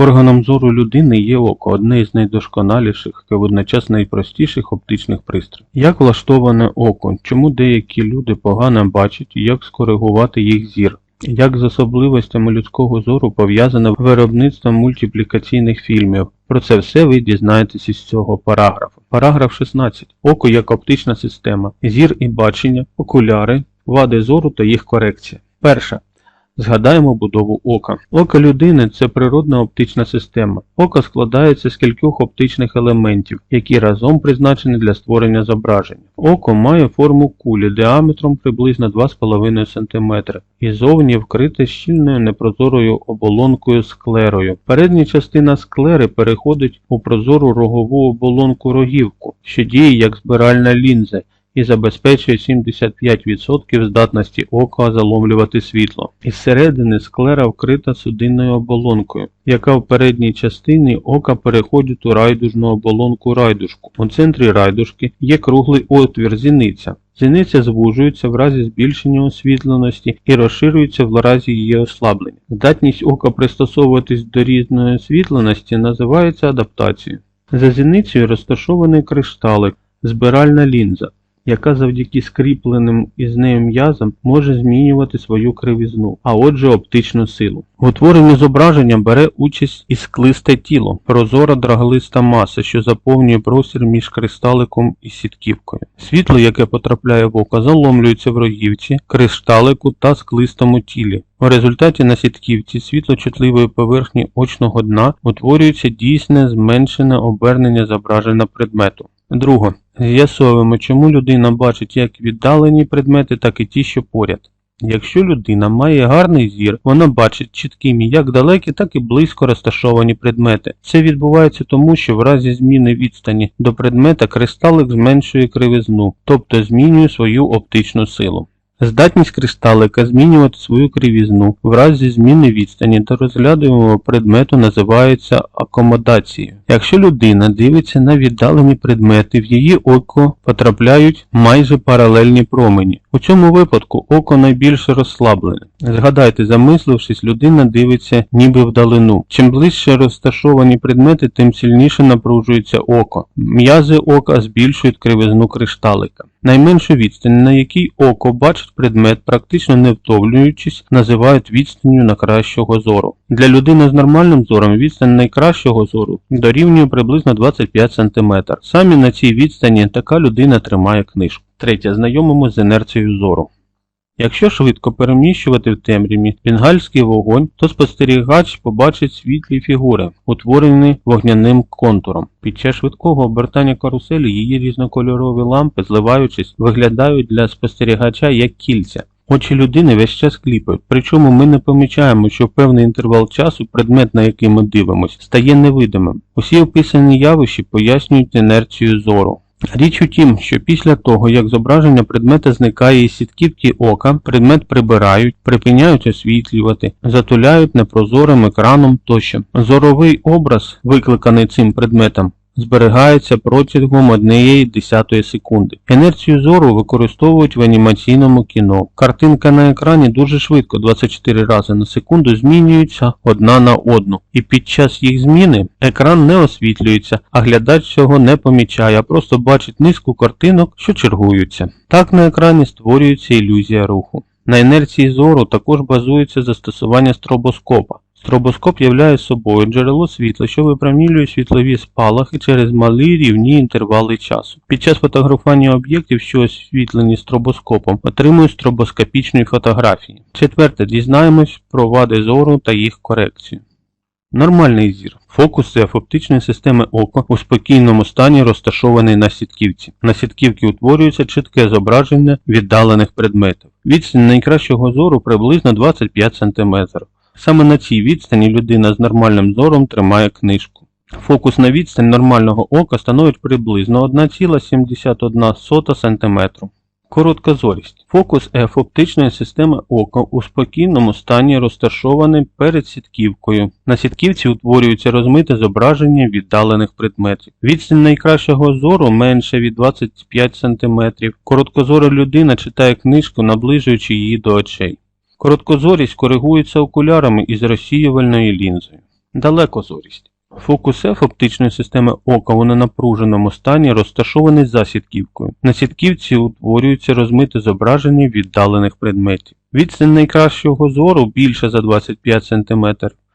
Органом зору людини є око, одне із найдосконаліших і водночас найпростіших оптичних пристроїв. Як влаштоване око? Чому деякі люди погано бачать і як скоригувати їх зір? Як з особливостями людського зору пов'язане виробництво мультиплікаційних фільмів? Про це все ви дізнаєтесь із цього параграфу. Параграф 16. Око як оптична система. Зір і бачення, окуляри, вади зору та їх корекція. Перше. Згадаємо будову ока. Око людини це природна оптична система. Око складається з кількох оптичних елементів, які разом призначені для створення зображення. Око має форму кулі діаметром приблизно 2,5 см і зовні вкрите щільною непрозорою оболонкою склерою. Передня частина склери переходить у прозору рогову оболонку рогівку, що діє як збиральна лінза і забезпечує 75% здатності ока заломлювати світло. Із середини склера вкрита судинною оболонкою, яка в передній частині ока переходить у райдужну оболонку райдужку. У центрі райдужки є круглий отвір зіниця. Зіниця звужується в разі збільшення освітленості і розширюється в разі її ослаблення. Здатність ока пристосовуватись до різної освітленості називається адаптацією. За зіницею розташований кришталик, збиральна лінза яка завдяки скріпленим із нею м'язам може змінювати свою кривізну, а отже оптичну силу. В утворенні зображення бере участь і склисте тіло, прозора драглиста маса, що заповнює простір між кристаликом і сітківкою. Світло, яке потрапляє в око, заломлюється в рогівці, кришталику та склистому тілі. У результаті на сітківці світлочутливої поверхні очного дна утворюється дійсне зменшене обернення зображення предмету. Друге. З'ясовуємо, чому людина бачить як віддалені предмети, так і ті, що поряд. Якщо людина має гарний зір, вона бачить чіткими як далекі, так і близько розташовані предмети. Це відбувається тому, що в разі зміни відстані до предмета кристалик зменшує кривизну, тобто змінює свою оптичну силу. Здатність кристалика змінювати свою кривізну в разі зміни відстані до розглядуємого предмету називається акомодацією. Якщо людина дивиться на віддалені предмети, в її око потрапляють майже паралельні промені. У цьому випадку око найбільше розслаблене. Згадайте, замислившись, людина дивиться ніби вдалину. Чим ближче розташовані предмети, тим сильніше напружується око. М'язи ока збільшують кривизну кришталика. Найменшу відстань, на якій око бачить предмет, практично не втовлюючись, називають відстанню на кращого зору. Для людини з нормальним зором відстань найкращого зору дорівнює приблизно 25 см. Самі на цій відстані така людина тримає книжку. Третє. Знайомимо з інерцією зору. Якщо швидко переміщувати в темряві бенгальський вогонь, то спостерігач побачить світлі фігури, утворені вогняним контуром. Під час швидкого обертання каруселі її різнокольорові лампи, зливаючись, виглядають для спостерігача як кільця. Очі людини весь час кліпають, причому ми не помічаємо, що певний інтервал часу предмет, на який ми дивимося, стає невидимим. Усі описані явищі пояснюють інерцію зору. Річ у тім, що після того, як зображення предмета зникає із сітківки ока, предмет прибирають, припиняють освітлювати, затуляють непрозорим екраном тощо. Зоровий образ, викликаний цим предметом, зберігається протягом однієї десятої секунди. Інерцію зору використовують в анімаційному кіно. Картинка на екрані дуже швидко, 24 рази на секунду, змінюється одна на одну, і під час їх зміни екран не освітлюється, а глядач цього не помічає, а просто бачить низку картинок, що чергуються. Так на екрані створюється ілюзія руху. На інерції зору також базується застосування стробоскопа. Стробоскоп являє собою джерело світла, що випромінює світлові спалахи через малі рівні інтервали часу. Під час фотографування об'єктів, що освітлені стробоскопом, отримують стробоскопічні фотографії. Четверте, дізнаємось про вади зору та їх корекцію. Нормальний зір. Фокус це системи ока у спокійному стані розташований на сітківці. На сітківці утворюється чітке зображення віддалених предметів. Відстань найкращого зору приблизно 25 см. Саме на цій відстані людина з нормальним зором тримає книжку. Фокус на відстань нормального ока становить приблизно 1,71 см. Короткозорість. Фокус F оптичної системи ока у спокійному стані розташований перед сітківкою. На сітківці утворюється розмите зображення віддалених предметів. Відстань найкращого зору менше від 25 см. Короткозора людина читає книжку, наближуючи її до очей. Короткозорість коригується окулярами із розсіювальною лінзою. Далекозорість. Фокус F оптичної системи ока у ненапруженому стані розташований за сітківкою. На сітківці утворюється розмите зображення віддалених предметів. Відстань найкращого зору більше за 25 см.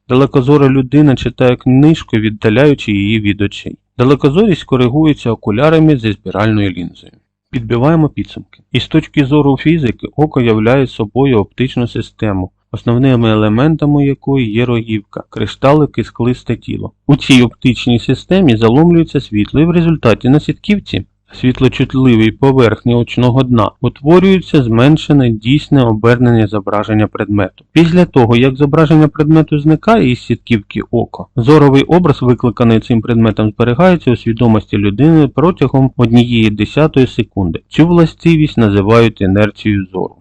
Далекозора людина читає книжку, віддаляючи її від очей. Далекозорість коригується окулярами зі спіральною лінзою. Підбиваємо підсумки. Із точки зору фізики, око являє собою оптичну систему, основними елементами якої є рогівка, кришталик і склисте тіло. У цій оптичній системі заломлюється світло і в результаті на сітківці світлочутливій поверхні очного дна утворюється зменшене дійсне обернення зображення предмету. Після того, як зображення предмету зникає із сітківки ока, зоровий образ, викликаний цим предметом, зберігається у свідомості людини протягом однієї десятої секунди. Цю властивість називають інерцією зору.